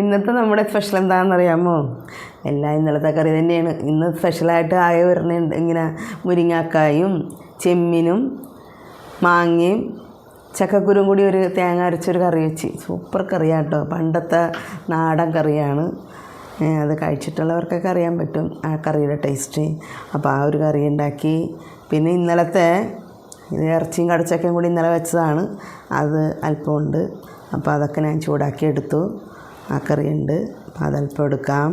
ഇന്നത്തെ നമ്മുടെ സ്പെഷ്യൽ എന്താണെന്ന് അറിയാമോ എല്ലാം ഇന്നലത്തെ കറി തന്നെയാണ്. ഇന്ന് സ്പെഷ്യലായിട്ട് ആയ വരുന്നുണ്ട് ഇങ്ങനെ മുരിങ്ങാക്കായും ചെമ്മീനും മാങ്ങയും ചക്കക്കുരും കൂടി ഒരു തേങ്ങ അരച്ചൊരു കറി വെച്ച്. സൂപ്പർ കറിയാണ് കേട്ടോ പണ്ടത്തെ നാടൻ കറിയാണ്. അത് കഴിച്ചിട്ടുള്ളവർക്കൊക്കെ അറിയാൻ പറ്റും ആ കറിയുടെ ടേസ്റ്റ് അപ്പോൾ ആ ഒരു കറി ഉണ്ടാക്കി. പിന്നെ ഇന്നലത്തെ ഇത് ഇറച്ചിയും കടച്ചക്കയും കൂടി ഇന്നലെ വെച്ചതാണ്. അത് അല്പമുണ്ട് അപ്പോൾ അതൊക്കെ ഞാൻ ചൂടാക്കി എടുത്തു. ആ കറിയുണ്ട് അപ്പോൾ അതല്പം എടുക്കാം.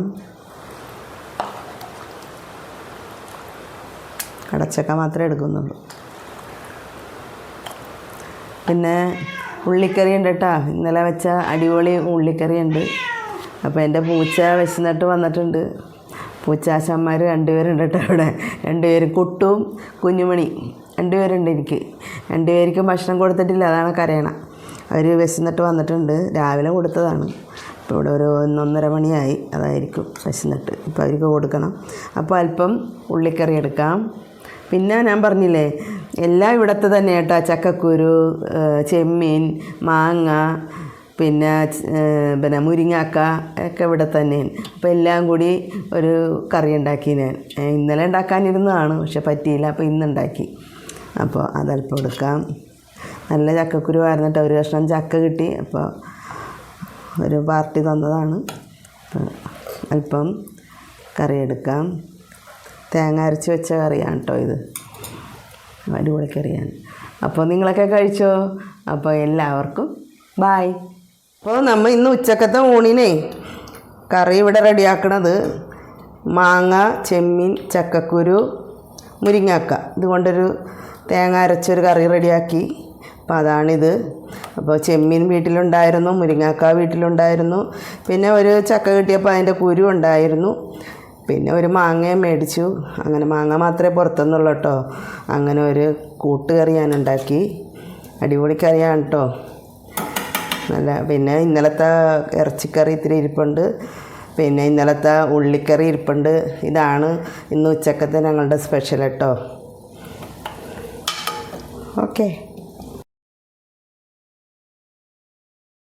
കടച്ചക്ക മാത്രമേ എടുക്കുന്നുള്ളൂ. പിന്നെ ഉള്ളിക്കറി ഉണ്ട് കേട്ടോ. ഇന്നലെ വെച്ച അടിപൊളി ഉള്ളിക്കറി ഉണ്ട്. അപ്പോൾ എന്റെ പൂച്ച വിശന്നിട്ട് വന്നിട്ടുണ്ട്. പൂച്ചാശന്മാർ രണ്ടുപേരുണ്ട് കേട്ടോ അവിടെ. രണ്ടുപേരും കുട്ടും കുഞ്ഞുമണി. രണ്ടുപേരുണ്ട് എനിക്ക്. രണ്ടുപേർക്കും ഭക്ഷണം കൊടുത്തിട്ടില്ല അതാണ് കരയണ. അവർ വിശന്നിട്ട് വന്നിട്ടുണ്ട്. രാവിലെ കൊടുത്തതാണ്. ഇപ്പോൾ ഇവിടെ ഒരു ഒന്നൊന്നര മണിയായി അതായിരിക്കും വിശന്നിട്ട് ഇപ്പോൾ അവർക്ക് കൊടുക്കണം. അപ്പോൾ അല്പം ഉള്ളിക്കറി എടുക്കാം. പിന്നെ ഞാൻ പറഞ്ഞില്ലേ എല്ലാം ഇവിടുത്തെ തന്നെ കേട്ടോ. ചക്കക്കുരു ചെമ്മീൻ മാങ്ങ പിന്നെ പിന്നെ മുരിങ്ങാക്ക ഒക്കെ ഇവിടെ തന്നെയാണ്. അപ്പോൾ എല്ലാം കൂടി ഒരു കറി ഉണ്ടാക്കി ഞാൻ. ഇന്നലെ ഉണ്ടാക്കാനിരുന്നതാണ് പക്ഷെ പറ്റിയില്ല. അപ്പോൾ ഇന്നുണ്ടാക്കി അപ്പോൾ അതല്പം എടുക്കാം. നല്ല ചക്കക്കുരു ആയിരുന്നിട്ട് ഒരു കഷ്ണം ചക്ക കിട്ടി. അപ്പോൾ ഒരു പാർട്ടി തന്നതാണ്. അല്പം കറി എടുക്കാം. തേങ്ങ അരച്ച് വെച്ച കറിയാണ് കേട്ടോ ഇത്. അടിപൊളി കറിയാണ്. അപ്പോൾ നിങ്ങളൊക്കെ കഴിച്ചോ? അപ്പോൾ എല്ലാവർക്കും ബായ് അപ്പോൾ നമ്മൾ ഇന്ന് ഉച്ചക്കത്തെ ഊണിനെ കറി ഇവിടെ റെഡിയാക്കണത് മാങ്ങ ചെമ്മീൻ ചക്കക്കുരു മുരിങ്ങാക്ക. ഇതുകൊണ്ടൊരു തേങ്ങ അരച്ചൊരു കറി റെഡിയാക്കി. അപ്പോൾ അതാണിത്. അപ്പോൾ ചെമ്മീൻ വീട്ടിലുണ്ടായിരുന്നു മുരിങ്ങാക്ക വീട്ടിലുണ്ടായിരുന്നു. പിന്നെ ഒരു ചക്ക കിട്ടിയപ്പോൾ അതിന്റെ കുരു ഉണ്ടായിരുന്നു. പിന്നെ ഒരു മാങ്ങയും മേടിച്ചു. അങ്ങനെ മാങ്ങ മാത്രമേ പുറത്തുനിന്നുള്ളൂ കേട്ടോ. അങ്ങനെ ഒരു കൂട്ടുകറി ഞാൻ ഉണ്ടാക്കി. അടിപൊളി കറിയാണ് കേട്ടോ. നല്ല പിന്നെ ഇന്നലത്തെ ഇറച്ചിക്കറി ഇത്തിരി ഇരിപ്പുണ്ട്. പിന്നെ ഇന്നലത്തെ ഉള്ളിക്കറി ഇരിപ്പുണ്ട്. ഇതാണ് ഇന്ന് ഉച്ചക്കത്തെ ഞങ്ങളുടെ സ്പെഷ്യൽ കേട്ടോ. ഓക്കെ